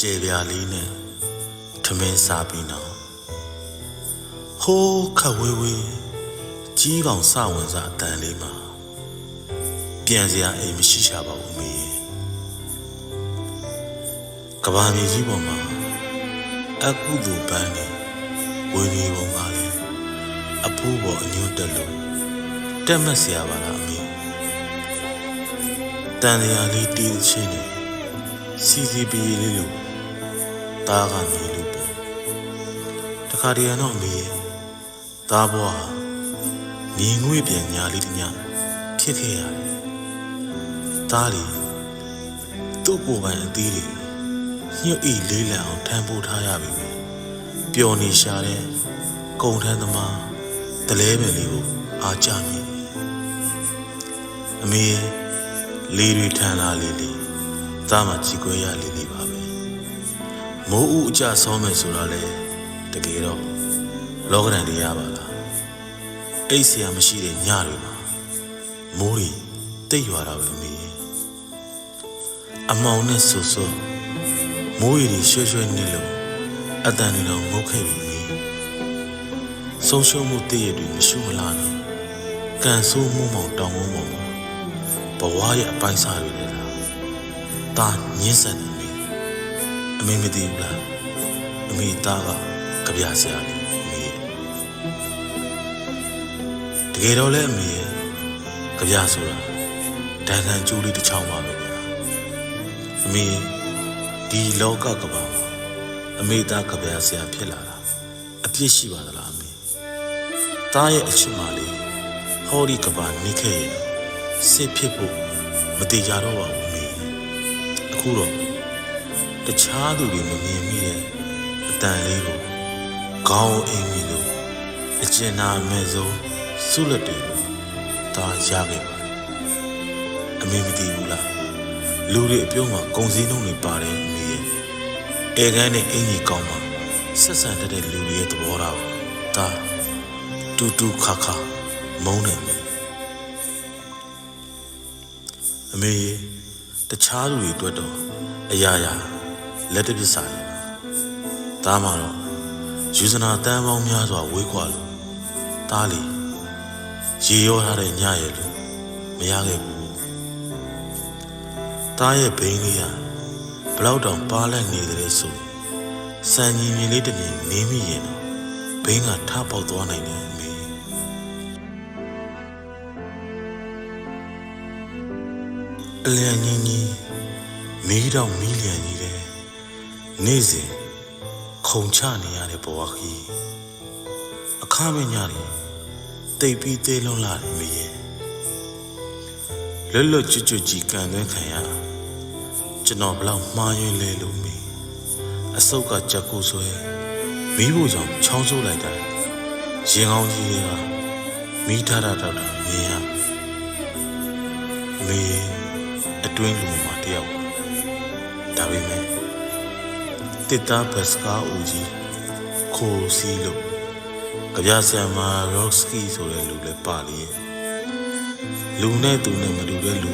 ကျေပြာလေးနဲ့ထမင်းစားပြီးနောက်ဟိုးခတ်ဝေးဝေးကြီးကောင်စဝင်စားအတန်လေးမှာပြန်စရာအိမ်မရှိရှာပါဘူးမေကဘာမြေကြီးပေါ်မှာအကုသိုလ်ပန်းနေဝေနေပုံကလည်းအဖိုးပေါ်အညွတ်တက်လို့တက်မက်စရာပါလားအမေတန်လျာလေးတီးချင်းနေစီစီပီလေးလို့ တားကနေလို့ပေါ့တခါတည်းကတော့အမေသားဘွားမြင်ငွေပြန်ညာလေးတညာဖြစ်ခဲ့ရတယ်သားလီသူ့ကိုယ်ပိုင်အသေးလေးညှို့ဤလေးလံအောင်ထမ်းပိုးထားရပြီပဲပျော်နေရှာတဲ့ကုံထမ်းသမားတလဲပင်လေးကိုအားကြမိအမေရဲ့လေးတွေထမ်းလာလေးလေးသားမှကြည်ခွဲရလေးလေးပါပဲ မိုးဥအကြဆောမယ်ဆိုတော့လေတကယ်တော့လောကရန်တွေရပါလားအိတ်ဆရာမရှိတဲ့ညတွေမှာမိုးတွေတိတ်ရွာတာပဲအမေရဲ့အမောင်နဲ့ဆူဆူမိုးရီတွေရွှဲရွှဲနေလို့အတန်တွေတော့ငုတ်ခဲ့ပြီမေဆုံးရှုံးမှုတည့်ရတွေမရှုမလားနဲ့ကန်ဆိုးမှုမောင်တောင်းဝုံးပေါ်မှာဘဝရဲ့အပိုင်းစားတွေလေလားတာညင်းဆန်နေပြီအ မေမသိဘူးလားအမေသားကကြပြဆရာလေးအမေရဲ့တကယ်တော့လည်းအမေရဲ့ကြပြဆိုတာဒဏ်ခံကျိုးလေးတစ်ချောင်းပါပဲဗျာအမေဒီလောကကဘာမှာအမေသားကြပြဆရာဖြစ်လာတာအပြစ်ရှိပါသလားအမေသားရဲ့အချစ်မလေးဟောဒီကဘာနေခဲ့ရင်စစ်ဖြစ်ဖို့မတေကြတော့ပါဘူးအမေအခုတော့ တခြားသူတွေမမြင်မိတဲ့အတန်လေးကိုခေါင်းအိမ်မိလို့အကျဉ်းနာမဲ့ဆုံးဆုလက်တွေကိုဒါရခဲ့ပါတယ်အမေမသိဘူးလားလူတွေအပြုံးမှာဂုံစည်းနှုံးတွေပါတယ်အမေရဲ့အဲကန်းနဲ့အင်ကြီးကောင်းမှာဆက်ဆံတတ်တဲ့လူတွေရဲ့သဘောထားကိုဒါတူတူခါခါမုန်းတယ်မေအမေတခြားလူတွေအတွက်တော့အရာရာ လက်တပစ်စာရဒါမှတော့ယူဇနာတန်းပေါင်းများစွာဝေးခွာလို့တားလီရေရောထားတဲ့ညရဲ့လို့မရခဲ့ဘူးတားရဲ့ဘိန်းလေးဟာဘလောက်တောင်ပါလက်နေတယ်ဆိုစံညီမြင်လေးတစ်မြင်မင်းမိရင်တော့ဘိန်းကထပေါက်သွားနိုင်တယ်အမေအလျံကြီးကြီးမီးတော့မီးလျံကြီးတယ် နေ့စဉ်ခုံချနေရတဲ့ဘဝကြီးအခါမညနေတိတ်ပြီးသေးလုံးလာတယ်မရဲ့လွတ်လွတ်ကျွတ်ကျွတ်ကြီးကန်သွင်းခံရကျွန်တော်ဘလောက်မှားယွင်းလဲလို့မီအစုပ်ကကြက်ကိုဆွဲမီးဖို့ကြောင့်ချောင်းဆိုးလိုက်တာရင်ကောင်းကြီးတွေကမီးထားတာတော့တာမြင်ရမေအတွင်းလူမှာတယောက်ဒါပေမဲ့ တစ်သားဘတ်စကားဦးကြီးခိုးစီလို့ကြပြဆရာမရော့စကီဆိုတဲ့လူလည်းပါလေလူနဲ့သူနဲ့မတူတဲ့လူ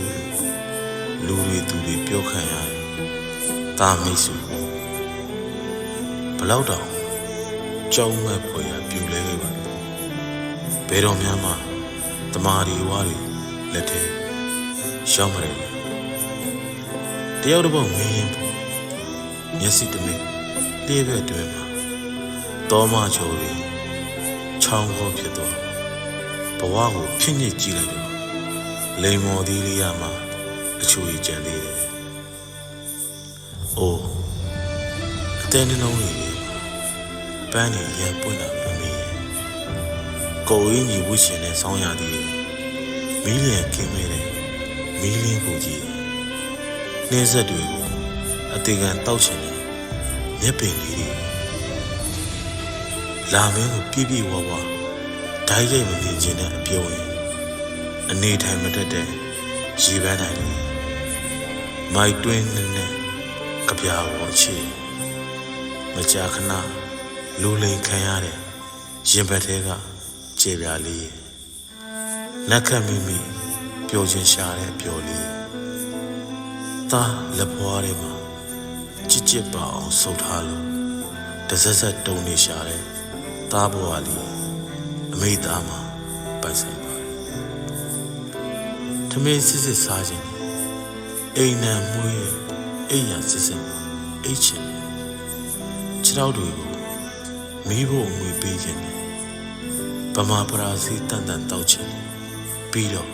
လူတွေသူတွေပြောခံရတယ်တာမိတ်ဆွေဘလောက်တောင်ကြောင်းမဲ့ဖွယ်ရပြူလဲခဲ့ပါဘယ်တော့မှမတမာရီဝါးတွေလက်ထဲရှောင်းမရဘူးတယောက်တစ်ပုတ်ငင်းရင်ပေါ့ မျက်စိတမိတေးဘက်တွင်မှာတောမချိုးတွေချောင်းခေါ်ဖြစ်သွားဘဝကိုဖြစ်ညစ်ကြည့်လိုက်တော့လိန်မော်သီးလေးရမှာအချူကြီးကြံသေးတယ်။အိုးအတဲနှလုံးလေးလေးပန်းနေရန်ပွင့်တာမမေးကိုအင်းကြီးဝှရှင်နဲ့ဆောင်းရသည်မီးလျံကင်းမဲတဲ့မီးလင်းကိုကြီးနှင်းဆက်တွေကို အသေးခံတောက်ချင်တယ်မျက်ပင်လေးတွေလာမင်းကိုပြည့်ပြည့်ဝဝဓာတ်ရိုက်မမြင်ခြင်းတဲ့အပြုံးရင်အနေထိုင်မတတ်တဲ့ရေပန်းတိုင်းလေးမိုက်တွင်းနဲ့နဲ့ကြပြာဝချီမကြာခဏလူလိန်ခံရတဲ့ရင်ဘတ်ထဲကကျေပြာလေးလက်ခတ်မိမိပျော်ခြင်းရှာတဲ့ပျော်လေးသားလက်ပွားထဲမှာ ကြစ်ကြစ်ပါအောင်ဆုပ်ထားလို့တစ်ဆက်ဆက်တုံနေရှာတဲ့သားဘဝလေးအမိသားမှာပိုက်ဆိုင်ပါတယ်ထမင်းစစ်စစ်စားခြင်းနဲ့အိမ်နံမွေးရဲ့အိမ်ရစစ်စစ်မှာအိတ်ချင်တယ်ခြေထောက်တွေကိုမီးဖို့ငွေပေးခြင်းနဲ့ဗမာပရာစီတန်တန်တောက်ခြင်းနဲ့ပြီးတော့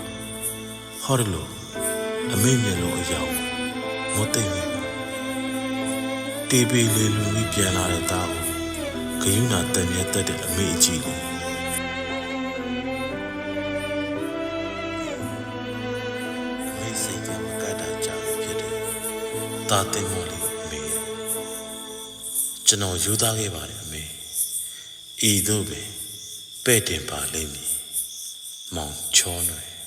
ဟော်ရလို့အမေမျက်လုံးအယောင်မသိမ့်ဘူး တေးပေလေးလူပြီးပြန်လာတဲ့သားကိုဂယုဏတန်မြတ်တက်တဲ့အမေအကြီးလေးအမေစိတ်ကမကတာကြောက်ဖြစ်တယ်တာတင်မော်လေးအမေကျွန်တော်ယူသားခဲ့ပါတယ်အမေဤသို့ပဲပဲ့တင်ပါလိမ့်မည်မောင်ချောနွယ်